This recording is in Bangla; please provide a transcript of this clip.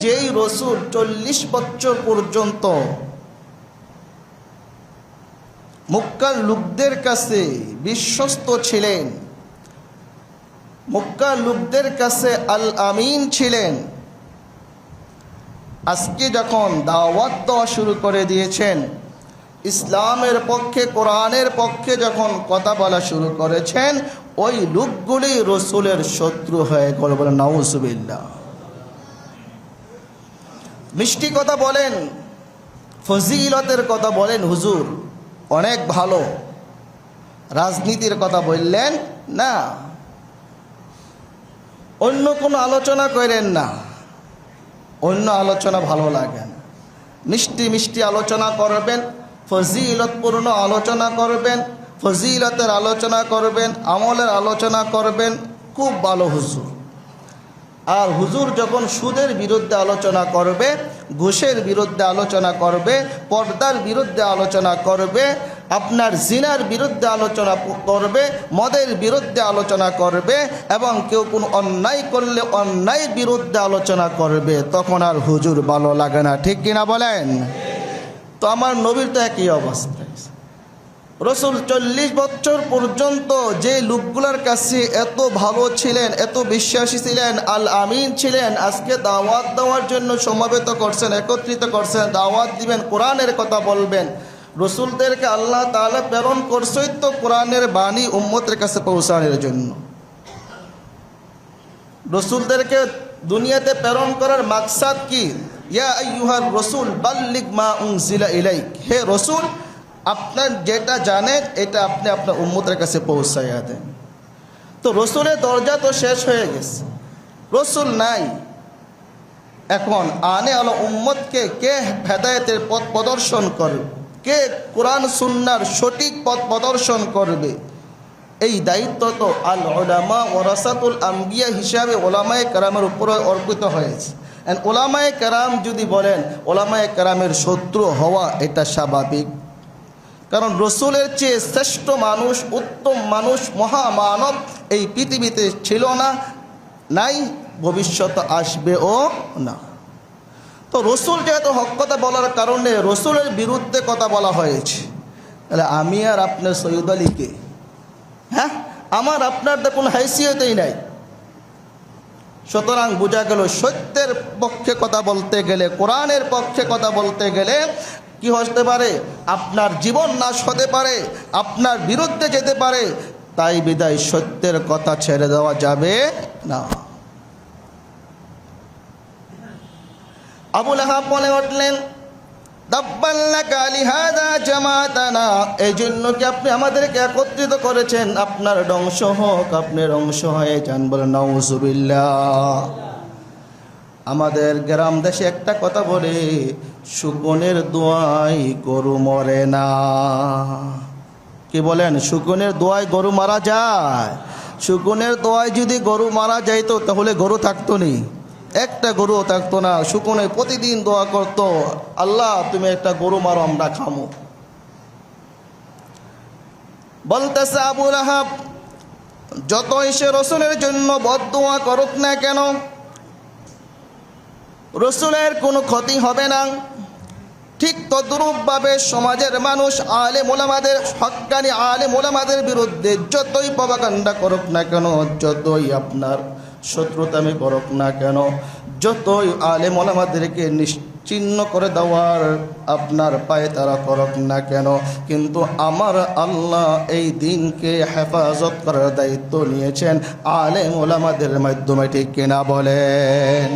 যেই রসুল চল্লিশ বছর পর্যন্ত মক্কার লোকদের কাছে বিশ্বস্ত ছিলেন, মক্কার লোকদের কাছে আল আমিন ছিলেন, আজকে যখন দাওয়াত দেওয়া শুরু করে দিয়েছেন, ইসলামের পক্ষে, কোরআনের পক্ষে যখন কথা বলা শুরু করেছেন, ওই লোকগুলি রসুলের শত্রু হয়ে গেল বলে নাউজুবিল্লাহ। মিষ্টি কথা বলেন, ফজিলতের কথা বলেন হুজুর, অনেক ভালো। রাজনীতির কথা বললেন না। অন্য কোনো আলোচনা করেন না। অন্য আলোচনা ভালো লাগে না। মিষ্টি মিষ্টি আলোচনা করবেন, ফজিলতপূর্ণ আলোচনা করবেন, ফজিলতের আলোচনা করবেন, আমলের আলোচনা করবেন, খুব ভালো হুজুর। আর হুজুর যখন সুদের বিরুদ্ধে আলোচনা করবে, ঘুষের বিরুদ্ধে আলোচনা করবে, পর্দার বিরুদ্ধে আলোচনা করবে, আপনার জিনার বিরুদ্ধে আলোচনা করবে, মদের বিরুদ্ধে আলোচনা করবে এবং কেউ কোনো অন্যায় করলে অন্যায় বিরুদ্ধে আলোচনা করবে, তখন আর হুজুর ভালো লাগে না। ঠিক কিনা বলেন? তো আমার নবীর তো একই অবস্থা। রসুল চল্লিশ বছর পর্যন্ত যে লোকগুলোর কাছে এত ভালো ছিলেন, এত বিশ্বাসী ছিলেন, আল আমিন ছিলেন, আজকে দাওয়াত দেওয়ার জন্য সমাবেত করছেন, একত্রিত করছেন, দাওয়াত দিবেন, কোরআনের কথা বলবেন। রসুলদেরকে আল্লাহ তাআলা প্রেরণ করছই তো কোরআনের বাণী উম্মতের কাছে পৌঁছানোর জন্য। রসুলদেরকে দুনিয়াতে প্রেরণ করার মাকসাদ কি? ইয়া আইয়ুহার রসুল বাল্লিক মা উনজিলা ইলাইক। হে রসুল আপনার যেটা জানেন, এটা আপনি আপনার উম্মতের কাছে পৌঁছাইয়া দেন। তো রসুলের দরজা তো শেষ হয়ে গেছে। রসুল নাই। এখন আনে আলো উম্মতকে কে হেদায়েতের পথ প্রদর্শন করবে? কে কোরআন সুন্নার সঠিক পথ প্রদর্শন করবে? এই দায়িত্ব তো আল ওলামা ওরাসাতুল আম্বিয়া হিসাবে ওলামায় কেরামের উপরে অর্পিত হয়েছে। ওলামায়ে কেরাম যদি বলেন ওলামায় কারামের শত্রু হওয়া এটা স্বাভাবিক। কারণ রসুলের চেয়ে শ্রেষ্ঠ মানুষ, উত্তম মানুষ, মহামানব এই পৃথিবীতে ছিল না, নাই, ভবিষ্যৎ আসবেও না। তো রসুল যেহেতু হক কথা বলার কারণে রসুলের বিরুদ্ধে কথা বলা হয়েছে, তাহলে আমি আর আপনার সৈয়দ আলীকে হ্যাঁ? আমার আপনার তো কোনো হাইসিয়তেই নাই। সুতরাং বোঝা গেল সত্যের পক্ষে কথা বলতে গেলে, কোরআনের পক্ষে কথা বলতে গেলে কি হতে পারে? আপনার জীবন নাশ হতে পারে, আপনার বিরুদ্ধে যেতে পারে, তাই বিদায় সত্যের কথা ছেড়ে দেওয়া যাবে না। আবুল আহাব বলে উঠলেন এই জন্য কি আপনি আমাদেরকে একত্রিত করেছেন? আপনার ধ্বংস হোক, আপনি ধ্বংস হয়ে যান বলে নওজুবিল্লাহ আমাদের গ্রাম দেশে একটা কথা বলে সুকনের দোয়াই গরু মরে না। কি বলেন শুকনের দোয়ায় গরু মারা যায়? শুকনের দোয়ায় যদি গরু মারা যাইতো, তাহলে গরু থাকতো নি। একটা গরুও থাকতো না। শুকনে প্রতিদিন দোয়া করতো, আল্লাহ, তুমি একটা গরু মারো, আমরা খামো। বলতেছে আবুল আহাব যতই সে রসুলের জন্য বদ দোয়া করুক না কেন রসুলের কোনো ক্ষতি হবে না। ঠিক তদ্রূপভাবে সমাজের মানুষ আলে মোলামাদের হকানি আলে মোলামাদের বিরুদ্ধে যতই পাবাকাণ্ডা করুক না কেন, যতই আপনার শত্রুতামি করুক না কেন, যতই আলে মোলামাদেরকে নিশ্চিন্ন করে দেওয়ার আপনার পায়ে তারা করুক না কেন, কিন্তু আমার আল্লাহ এই দিনকে হেফাজত করার দায়িত্ব নিয়েছেন আলে মোলামাদের মাধ্যমে ঠিক কিনা বলেন।